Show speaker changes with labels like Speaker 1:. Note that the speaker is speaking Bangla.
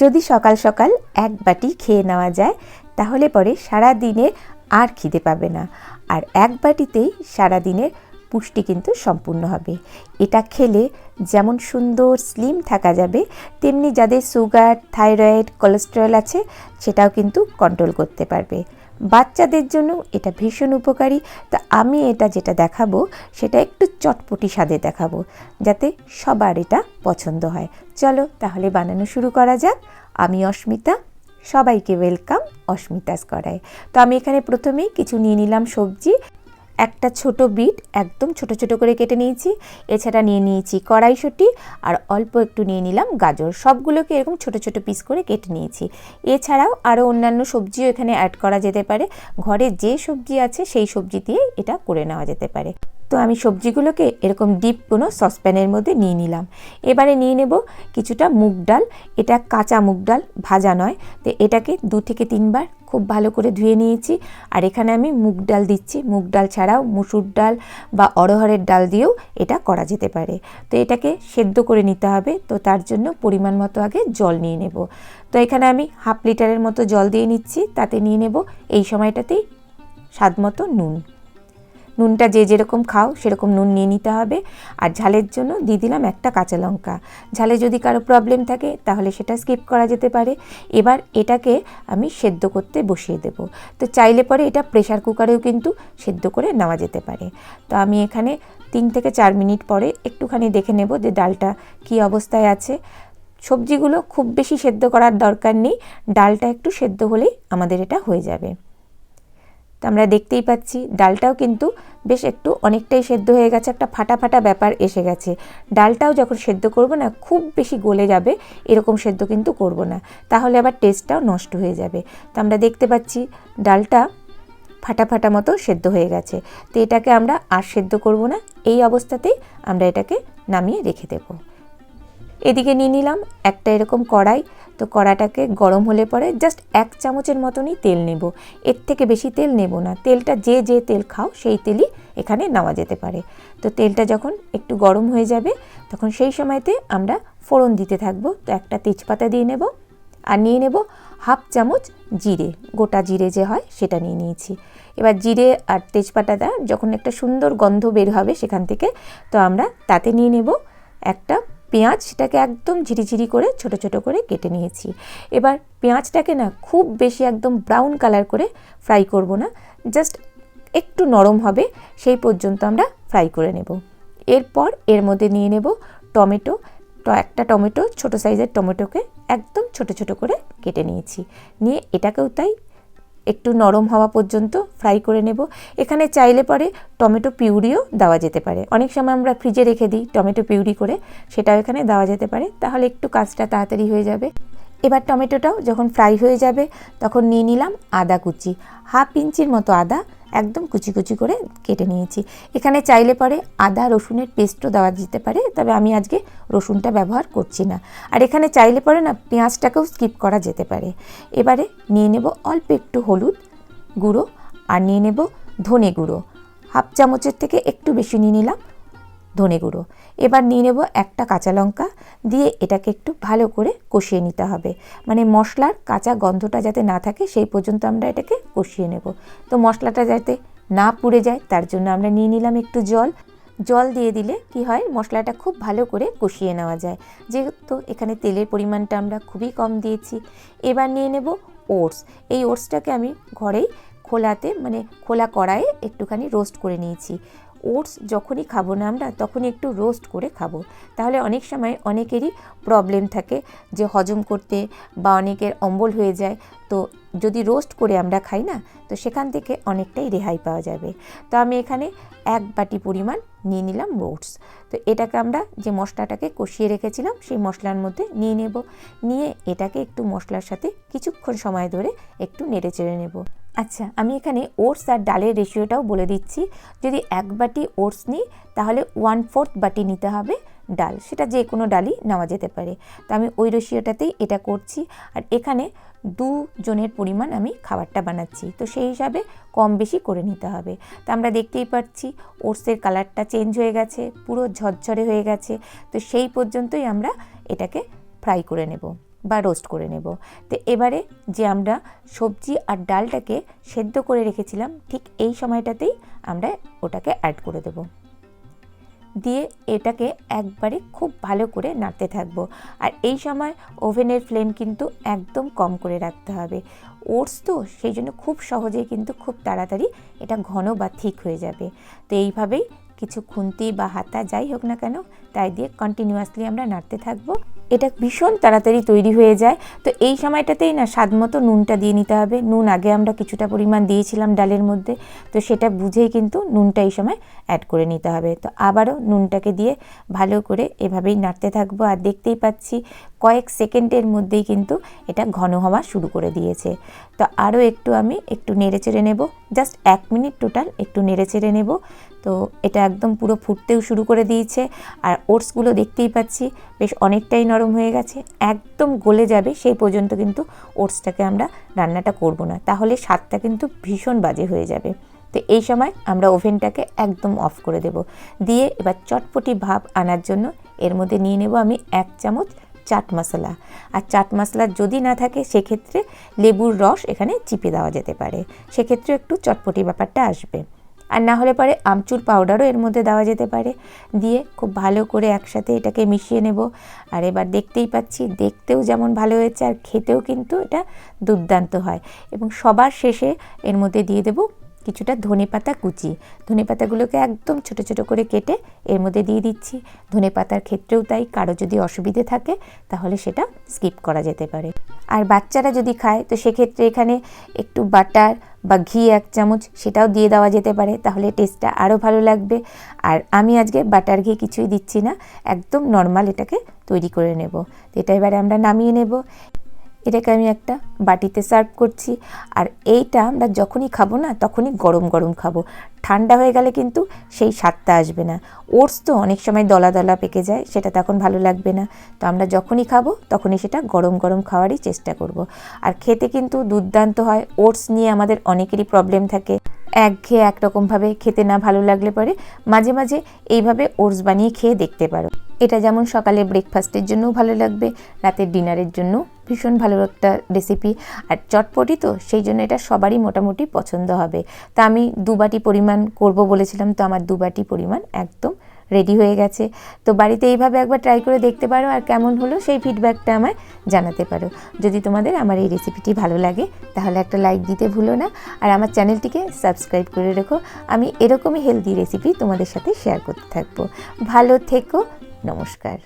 Speaker 1: যদি সকাল সকাল এক বাটি খেয়ে নেওয়া যায়, তাহলে পরে সারা দিনে আর খিদে পাবে না। আর এক বাটিতেই সারা দিনের পুষ্টি কিন্তু সম্পূর্ণ হবে। এটা খেলে যেমন সুন্দর স্লিম থাকা যাবে, তেমনি যাদের সুগার, থাইরয়েড, কোলেস্টেরল আছে, সেটাও কিন্তু কন্ট্রোল করতে পারবে। বাচ্চাদের জন্য এটা ভীষণ উপকারী। তা আমি এটা যেটা দেখাবো, সেটা একটু চটপটি স্বাদে দেখাবো, যাতে সবার এটা পছন্দ হয়। চলো তাহলে বানানো শুরু করা যাক। আমি অস্মিতা, সবাইকে ওয়েলকাম অস্মিতাস করায় তো আমি এখানে প্রথমেই কিছু নিয়ে নিলাম সবজি। একটা ছোট বিট একদম ছোট ছোট করে কেটে নিয়েছি। এছাড়া নিয়ে নিয়েছি কড়াইশুঁটি আর অল্প একটু নিয়ে নিলাম গাজর। সবগুলোকে এরকম ছোট ছোট পিস করে কেটে নিয়েছি। এছাড়াও আরও অন্যান্য সবজিও এখানে অ্যাড করা যেতে পারে। ঘরে যে সবজি আছে সেই সবজি দিয়ে এটা করে নেওয়া যেতে পারে। তো আমি সবজিগুলোকে এরকম ডিপ কোনো সসপ্যানের মধ্যে নিয়ে নিলাম। এবারে নিয়ে নেব কিছুটা মুগ ডাল। এটা কাঁচা মুগ ডাল, ভাজা নয়। তো এটাকে দু থেকে তিনবার খুব ভালো করে ধুয়ে নিয়েছি। আর এখানে আমি মুগ ডাল দিচ্ছি। মুগ ডাল ছাড়াও মুসুর ডাল বা অড়হরের ডাল দিয়েও এটা করা যেতে পারে। তো এটাকে সেদ্ধ করে নিতে হবে। তো তার জন্য পরিমাণ মতো আগে জল নিয়ে নেব। তো এখানে আমি হাফ লিটারের মতো জল দিয়ে নিচ্ছি। তাতে নিয়ে নেব এই সময়টাতেই স্বাদ মতো নুন। নুনটা যে যেরকম খাও, সেরকম নুন নিয়ে নিতে হবে। আর ঝালের জন্য দিয়ে দিলাম একটা কাঁচা লঙ্কা। ঝালে যদি কারও প্রবলেম থাকে, তাহলে সেটা স্কিপ করা যেতে পারে। এবার এটাকে আমি সেদ্ধ করতে বসিয়ে দেব। তো চাইলে পরে এটা প্রেশার কুকারেও কিন্তু সেদ্ধ করে নেওয়া যেতে পারে। তো আমি এখানে তিন থেকে চার মিনিট পরে একটুখানি দেখে নেব যে ডালটা কী অবস্থায় আছে। সবজিগুলো খুব বেশি সেদ্ধ করার দরকার নেই। ডালটা একটু সেদ্ধ হলেই আমাদের এটা হয়ে যাবে। তো আমরা দেখতেই পাচ্ছি ডালটাও কিন্তু বেশ একটু অনেকটাই সেদ্ধ হয়ে গেছে, একটা ফাটা ফাটা ব্যাপার এসে গেছে। ডালটাও যখন সেদ্ধ করব না, খুব বেশি গলে যাবে, এরকম সেদ্ধ কিন্তু করব না। তাহলে আবার টেস্টটাও নষ্ট হয়ে যাবে। তো আমরা দেখতে পাচ্ছি ডালটা ফাটা ফাটা মতো সেদ্ধ হয়ে গেছে। তো এটাকে আমরা আর সেদ্ধ করব না, এই অবস্থাতেই আমরা এটাকে নামিয়ে রেখে দেবো। এদিকে নিয়ে নিলাম একটা এরকম কড়াই। তো কড়াটাকে গরম হলে পরে জাস্ট এক চামচের মতনই তেল নেব। এর থেকে বেশি তেল নেব না। তেলটা যে যে তেল খাও সেই তেলই এখানে নেওয়া যেতে পারে। তো তেলটা যখন একটু গরম হয়ে যাবে, তখন সেই সময়তে আমরা ফোড়ন দিতে থাকব। তো একটা তেজপাতা দিয়ে নেব আর নিয়ে নেব হাফ চামচ জিরে। গোটা জিরে যে হয় সেটা নিয়ে নিয়েছি। এবার জিরে আর তেজপাতাটা যখন একটা সুন্দর গন্ধ বের হবে সেখান থেকে, তো আমরা তাতে নিয়ে নেব একটা পেঁয়াজ সেটাকে একদম ঝিরিঝিরি করে, ছোট ছোট করে কেটে নিয়েছি। এবার পেঁয়াজটাকে না খুব বেশি একদম ব্রাউন কালার করে ফ্রাই করব না জাস্ট একটু নরম হবে, সেই পর্যন্ত আমরা ফ্রাই করে নেব। এরপর এর মধ্যে নিয়ে নেব টমেটো। তো একটা টমেটো, ছোট সাইজের টমেটোকে একদম ছোট ছোট করে কেটে নিয়েছি। নিয়ে এটাকেও তাই একটু নরম হওয়া পর্যন্ত ফ্রাই করে নেব। এখানে চাইলে পরে টমেটো পিউরিও দেওয়া যেতে পারে। অনেক সময় আমরা ফ্রিজে রেখে দিই টমেটো পিউরি করে, সেটাও এখানে দেওয়া যেতে পারে। তাহলে একটু কাজটা তাড়াতাড়ি হয়ে যাবে। এবার টমেটোটাও যখন ফ্রাই হয়ে যাবে, তখন নিয়ে নিলাম আদা কুচি। হাফ ইঞ্চির মতো আদা একদম কুচি কুচি করে কেটে নিয়েছি। এখানে চাইলে পরে আদা, রসুনের পেস্টও দেওয়া যেতে পারে, তবে আমি আজকে রসুনটা ব্যবহার করছি না। আর এখানে চাইলে পরে না পেঁয়াজটাকেও স্কিপ করা যেতে পারে। এবারে নিয়ে নেব অল্প একটু হলুদ গুঁড়ো আর নিয়ে নেব ধনে গুঁড়ো। হাফ চামচের থেকে একটু বেশি নিয়ে নিলাম ধনে গুঁড়ো। এবার নিয়ে নেব একটা কাঁচা লঙ্কা দিয়ে এটাকে একটু ভালো করে কষিয়ে নিতে হবে। মানে মশলার কাঁচা গন্ধটা যাতে না থাকে, সেই পর্যন্ত আমরা এটাকে কষিয়ে নেব। তো মশলাটা যাতে না পুড়ে যায়, তার জন্য আমরা নিয়ে নিলাম একটু জল। জল দিয়ে দিলে কি হয়, মশলাটা খুব ভালো করে কষিয়ে নেওয়া যায়। যেহেতু এখানে তেলের পরিমাণটা আমরা খুবই কম দিয়েছি, এবার নিয়ে নেব ওটস। এই ওটসটাকে আমি ঘরেই খোলাতে মানে খোলা কড়াইয়ে একটুখানি রোস্ট করে নিয়েছি। ওটস যখনই খাব না আমরা, তখনই একটু রোস্ট করে খাব। তাহলে অনেক সময় অনেকেরই প্রবলেম থাকে যে হজম করতে বা অনেকের অম্বল হয়ে যায়। তো যদি রোস্ট করে আমরা খাই না, তো সেখান থেকে অনেকটাই রেহাই পাওয়া যাবে। তো আমি এখানে এক বাটি পরিমাণ নিয়ে নিলাম ওটস। তো এটাকে আমরা যে মশলাটাকে কষিয়ে রেখেছিলাম, সেই মশলার মধ্যে নিয়ে নেব। নিয়ে এটাকে একটু মশলার সাথে কিছুক্ষণ সময় ধরে একটু নেড়ে চেড়ে নেব। আচ্ছা আমি এখানে ওটস আর ডালের রেশিওটাও বলে দিচ্ছি। যদি এক বাটি ওটস নিই, তাহলে ওয়ান ফোর্থ বাটি নিতে হবে ডাল। সেটা যে কোনো ডালই নেওয়া যেতে পারে। তো আমি ওই রেশিওটাতেই এটা করছি। আর এখানে দুজনের পরিমাণ আমি খাবারটা বানাচ্ছি। তো সেই হিসাবে কম বেশি করে নিতে হবে। তো আমরা দেখতেই পাচ্ছি ওটসের কালারটা চেঞ্জ হয়ে গেছে, পুরো ঝরঝরে হয়ে গেছে। তো সেই পর্যন্তই আমরা এটাকে ফ্রাই করে নেব। বা রোস্ট করে নেব। তো এবারে যে আমরা সবজি আর ডালটাকে সেদ্ধ করে রেখেছিলাম, ঠিক এই সময়টাতেই আমরা ওটাকে অ্যাড করে দেবো। দিয়ে এটাকে একবারে খুব ভালো করে নাড়তে থাকব। আর এই সময় ওভেনের ফ্লেম কিন্তু একদম কম করে রাখতে হবে। ওটস তো সেই জন্য খুব সহজেই কিন্তু খুব তাড়াতাড়ি এটা ঘন বা ঠিক হয়ে যাবে। তো এইভাবেই কিছু খুন্তি বা হাতা যাই হোক না কেন, তাই দিয়ে কন্টিনিউয়াসলি আমরা নাড়তে থাকব। এটা ভীষণ তাড়াতাড়ি তৈরি হয়ে যায়। তো এই সময়টাতেই না স্বাদ মতো নুনটা দিয়ে নিতে হবে। নুন আগে আমরা কিছুটা পরিমাণ দিয়েছিলাম ডালের মধ্যে। তো সেটা বুঝেই কিন্তু নুনটা এই সময় অ্যাড করে নিতে হবে। তো আবারও নুনটাকে দিয়ে ভালো করে এভাবেই নাড়তে থাকব। আর দেখতেই পাচ্ছি কয়েক সেকেন্ডের মধ্যেই কিন্তু এটা ঘন হওয়া শুরু করে দিয়েছে। তো আরও একটু আমি একটু নেড়ে চেড়ে নেব। জাস্ট এক মিনিট টোটাল একটু নেড়ে চেড়ে নেব। তো এটা একদম পুরো ফুটতেও শুরু করে দিয়েছে। আর ওটসগুলো দেখতেই পাচ্ছি, বেশ অনেকটাই নরম হয়ে গেছে। একদম গলে যাবে, সেই পর্যন্ত কিন্তু ওটসটাকে আমরা রান্নাটা করব না। তাহলে স্বাদটা কিন্তু ভীষণ বাজে হয়ে যাবে। তো এই সময় আমরা ওভেনটাকে একদম অফ করে দেব। দিয়ে এবার চটপটি ভাব আনার জন্য এর মধ্যে নিয়ে নেব আমি এক চামচ চাট মশলা। আর চাট মশলা যদি না থাকে, সেক্ষেত্রে লেবুর রস এখানে চিপে দেওয়া যেতে পারে। সেক্ষেত্রে একটু চটপটি ব্যাপারটা আসবে। আর না হলে পরে আমচুর পাউডারও এর মধ্যে দেওয়া যেতে পারে। দিয়ে খুব ভালো করে একসাথে এটাকে মিশিয়ে নেব। আর এবার দেখতেই পাচ্ছি, দেখতেও যেমন ভালো হয়েছে, আর খেতেও কিন্তু এটা দুর্দান্ত হয়। এবং সবার শেষে এর মধ্যে দিয়ে দেবো কিছুটা ধনে পাতা কুচি। ধনে পাতাগুলোকে একদম ছোট ছোট করে কেটে এর মধ্যে দিয়ে দিচ্ছি। ধনে পাতার ক্ষেত্রেও তাই, কারও যদি অসুবিধে থাকে তাহলে সেটা স্কিপ করা যেতে পারে। আর বাচ্চারা যদি খায়, তো সেক্ষেত্রে এখানে একটু বাটার বা ঘি এক চামচ সেটাও দিয়ে দেওয়া যেতে পারে, তাহলে টেস্টটা আরও ভালো লাগবে। আর আমি আজকে বাটার ঘি কিছুই দিচ্ছি না, একদম নর্মাল এটাকে তৈরি করে নেব। তো এটা এবারে আমরা নামিয়ে নেব। এটাকে আমি একটা বাটিতে সার্ভ করছি। আর এইটা আমরা যখনই খাব না, তখনই গরম গরম খাব। ঠান্ডা হয়ে গেলে কিন্তু সেই স্বাদটা আসবে না। ওটস তো অনেক সময় দলা দলা পেকে যায়, সেটা তখন ভালো লাগবে না। তো আমরা যখনই খাব, তখনই সেটা গরম গরম খাওয়ারই চেষ্টা করব। আর খেতে কিন্তু দুর্দান্ত হয়, ওটস নিয়ে আমাদের অনেকেরই প্রবলেম থাকে। একঘেয়ে একরকমভাবে খেতে না ভালো লাগলে পরে মাঝে মাঝে এইভাবে ওটস বানিয়ে খেয়ে দেখতে পারো। এটা যেমন সকালে ব্রেকফাস্টের জন্যও ভালো লাগবে রাতের ডিনারের জন্য ভীষণ ভালো একটা রেসিপি আর চটপটি তো, সেই জন্য এটা সবারই মোটামুটি পছন্দ হবে। তা আমি দু বাটি পরিমাণ করব বলেছিলাম, তো আমার দু বাটি পরিমাণ একদম রেডি হয়ে গেছে। তো বাড়িতে এইভাবে একবার ট্রাই করে দেখতে পারো আর কেমন হলো সেই ফিডব্যাকটা আমায় জানাতে পারো। যদি তোমাদের আমার এই রেসিপিটি ভালো লাগে, তাহলে একটা লাইক দিতে ভুলো না। আর আমার চ্যানেলটিকে সাবস্ক্রাইব করে রেখো। আমি এরকমই হেলদি রেসিপি তোমাদের সাথে শেয়ার করতে থাকব। ভালো থেকো নমস্কার